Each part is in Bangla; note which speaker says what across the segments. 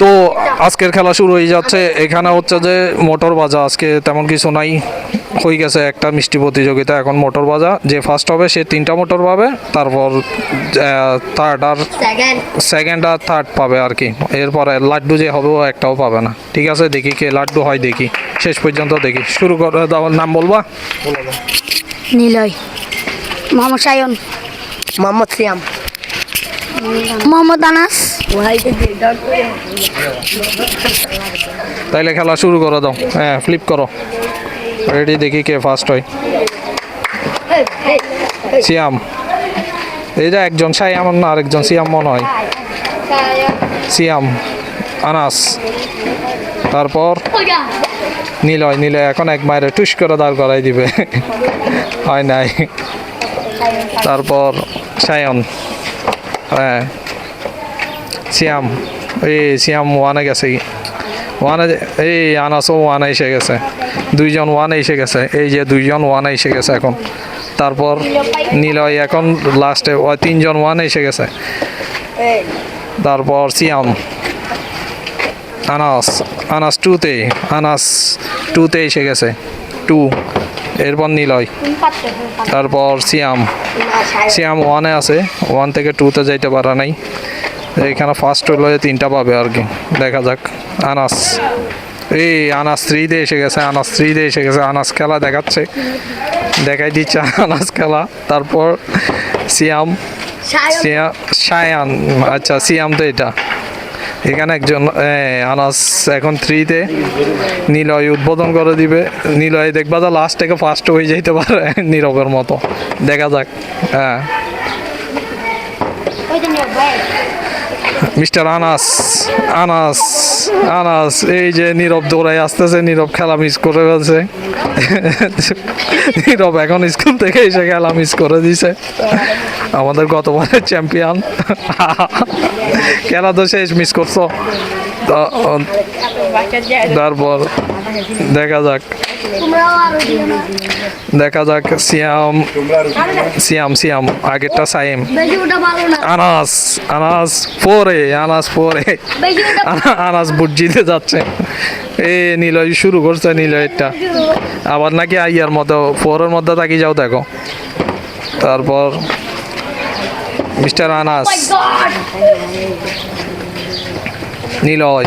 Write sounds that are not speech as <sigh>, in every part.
Speaker 1: তো আজকের খেলা শুরু হয়ে যাচ্ছে। এখানে হচ্ছে যে মোটর বাজা আজকে তেমন কিছু নাই। হয়ে গেছে একটা মিষ্টি প্রতিযোগিতা এখন মোটর বাজা। যে ফার্স্ট হবে সে তিনটা মোটর পাবে তারপর থার্ড আর
Speaker 2: সেকেন্ড
Speaker 1: আর থার্ড পাবে আর কি। এরপরে লাড্ডু যে হবে ও একটাও পাবে না। ঠিক আছে দেখি কে লাড্ডু হয় দেখি। শেষ পর্যন্ত দেখি। শুরু করে দেওয়ার নাম বলবা?
Speaker 2: নিলয়। মোহাম্মদ সায়ন।
Speaker 3: মোহাম্মদ সিয়াম।
Speaker 2: মোহাম্মদ আনাস।
Speaker 1: তাইলে খেলা শুরু করে দাও। হ্যাঁ ফ্লিপ করো। রেডি দেখি কে ফার্স্ট হয়। সিয়াম। এইটা একজন সায়াম না আরেকজন সিয়াম মনে হয়। সিয়াম, আনাস। তারপর নিলয় নিলয় এখন এক মায়ের টুস করে দাঁড় করাই দিবে। হয় নাই। তারপর সায়ন। হ্যাঁ। সিয়াম এই সিয়াম ওয়ানে গেছে ওয়ানে এই আনাসও ওয়ানে এসে গেছে। দুইজন ওয়ানে এসে গেছে। এই যে দুইজন ওয়ানে এসে গেছে এখন। তারপর নিলয় এখন লাস্টে ওই তিনজন ওয়ানে এসে গেছে। তারপর সিয়াম আনাস আনাস টুতে আনাস টুতে এসে গেছে। টু এরপর নিলয় তারপর সিয়াম সিয়াম ওয়ানে আছে। ওয়ান থেকে টুতে যাইতে পারা নাই। এখানে ফার্স্ট হলো তিনটা পাবে আর কি। দেখা যাক। আনাস। এই আনাস থ্রিতে এসে গেছে আনাস থ্রিতে এসে গেছে। আনাস খেলা দেখাচ্ছে। দেখাই দিচ্ছে আনাস খেলা। তারপর সিয়াম। সিয়া সায়ান। আচ্ছা সিয়াম তো এটা। এখানে একজন আনাস এখন থ্রিতে নিলয় উদ্বোধন করে দিবে। নিলয় দেখবা তো লাস্ট থেকে ফার্স্ট হয়ে যাইতে পারে <laughs> নীরবের মতো। দেখা যাক। হ্যাঁ। মিস্টার আনাস আনাস আনাস, এই যে নীরব দৌড়াই আসতেছে, নীরব খেলা মিস করে ফেলছে। নীরব এখন স্কুল থেকে এসে খেলা মিস করে দিছে। আমাদের গতবারের চ্যাম্পিয়ন খেলা তো শেষ মিস করছ। তারপর দেখা যাক। দেখা যাক সিয়াম সিয়াম সিয়াম আগেরটা সাইম। আনাস আনাস ফোরে আনাস আনা- আনাস বুট জিতে যাচ্ছে। এ নিলয় শুরু করছে নিলয়টা। আবার নাকি আইয়ার মতো ফোরের মধ্যে তাকি যাও দেখো। তারপর মিস্টার আনাস।
Speaker 2: গড
Speaker 1: নিলয়।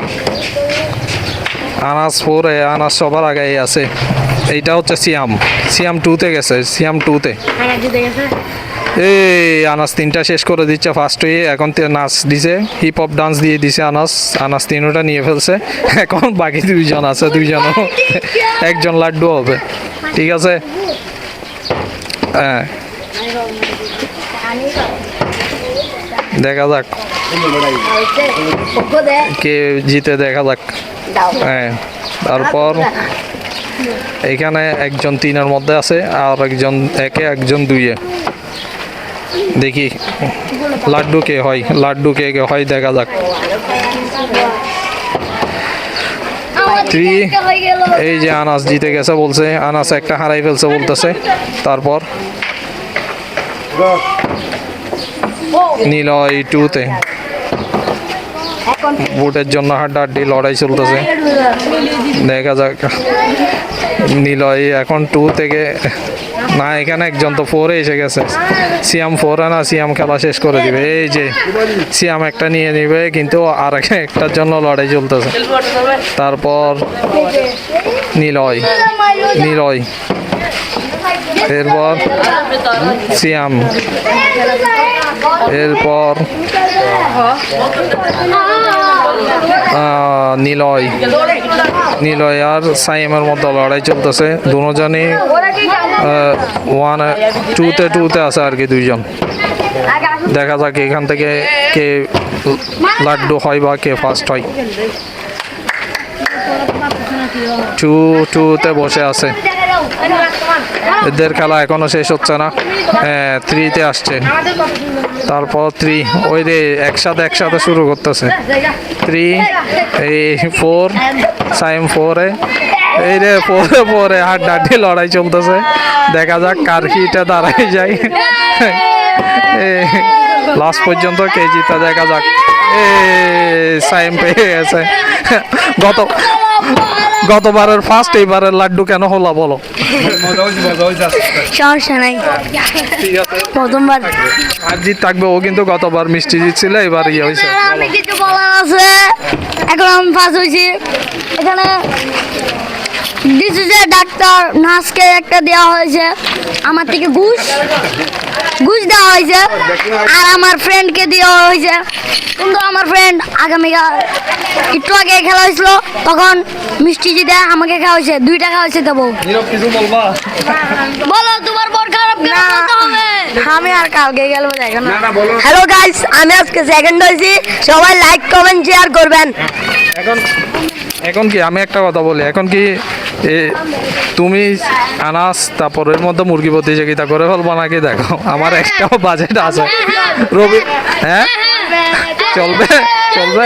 Speaker 1: আনাস ফোরে আনাস সবার আগে আছে। এইটা হচ্ছে সিয়াম। সিয়াম টুতে গেছে, সিয়াম টুতে এই আনাস তিনটা শেষ করে দিচ্ছে ফার্স্ট হয়ে এখন নাচ দিছে হিপ হপ ডান্স দিয়ে দিছে আনাস আনাস তিনটা নিয়ে ফেলছে। এখন বাকি দুইজন আছে, দুইজন একজন লাড্ডু হবে। ঠিক আছে? হ্যাঁ। দেখা যাক। কে জিতে দেখা যাক। হ্যাঁ তারপর এখানে একজন তিনের মধ্যে আছে আর একজন একে একজন দুইয়ে। দেখি লাড্ডু কে হয় লাড্ডু কে কে হয় দেখা যাক। থ্রি এই যে আনাস জিতে গেছে বলছে আনাস একটা হারাই ফেলছে বলতেছে। তারপর নিলয় টুতে বুটের জন্য হাড্ডাহাড্ডি লড়াই চলতেছে। দেখা যাক। নিলয় এখন টু থেকে, না, এখানে একজন তো ফোরে এসে গেছে। সিয়াম ফোরে না, সিয়াম খেলা শেষ করে দিবে। এই যে, সিয়াম একটা নিয়ে নিবে, কিন্তু আর একটা- একটার জন্য লড়াই চলতেছে। তারপর নিলয় নিলয়। এরপর সিয়াম। এরপর নিলয়। নিলয় আর সাইমের মধ্যে লড়াই চলতেছে। দুজনই ওয়ান টুতে টুতে আছে আর কি দুইজন। দেখা যাক এখান থেকে কে লাড্ডু হয় বা কে ফার্স্ট হয়। টু টুতে বসে আছে। এদের খেলা এখনও শেষ হচ্ছে না। হ্যাঁ থ্রিতে আসছে। তারপর থ্রি, ওই রে একসাথে একসাথে শুরু করতেছে। থ্রি, এই ফোর, সাইম ফোরে, এই রে ফোরে ফোরে হাড্ডাহাড্ডি লড়াই চলতেছে। দেখা যাক কার কিটা দাঁড়াই যায়। লাস্ট পর্যন্ত কে জিতা দেখা যাক। এ, সাইম পেয়ে গেছে। গত গতবারের ফার্স্ট এইবারের লাড্ডু কেন হলো বলো?
Speaker 2: সমস্যা নাই। প্রথমবার।
Speaker 1: আর জিত থাকবে ও কিন্তু গতবার মিষ্টি জিতছিল এবার ইয়ে হয়েছে।
Speaker 2: আমি কিছু বলার আছে। এখন আমি ফার্স্ট হয়েছি। এখানে ডিসিজে ডাক্তার নার্সকে একটা দেওয়া হয়েছে। আমার থেকে ঘুষ। ঘুষ দেওয়া হয়েছে। আর আমার ফ্রেন্ডকে দেওয়া হয়েছে। কিন্তু আমার ফ্রেন্ড আগামীকাল একটু আগে খেলা হয়েছিল তখন মিষ্টি জিতে আমাকে খাওয়া হয়েছে। দুই টাকা হয়েছে দেবো
Speaker 1: নীরব
Speaker 2: বলো তোমার বড় খারাপ হবে?
Speaker 3: আমি আর কালকে গেল দেখো হ্যালো গাইস আমি আজকে সেকেন্ড হয়েছি। সবাই লাইক কমেন্ট শেয়ার করবেন।
Speaker 1: এখন এখন কি? আমি একটা কথা বলি। এখন কি এ তুমি আনাস তারপরের মধ্যে মুরগি প্রতিযোগিতা করে ফেলব নাকি দেখো আমার একটাও বাজেট আছে। রবি হ্যাঁ চলবে চলবে।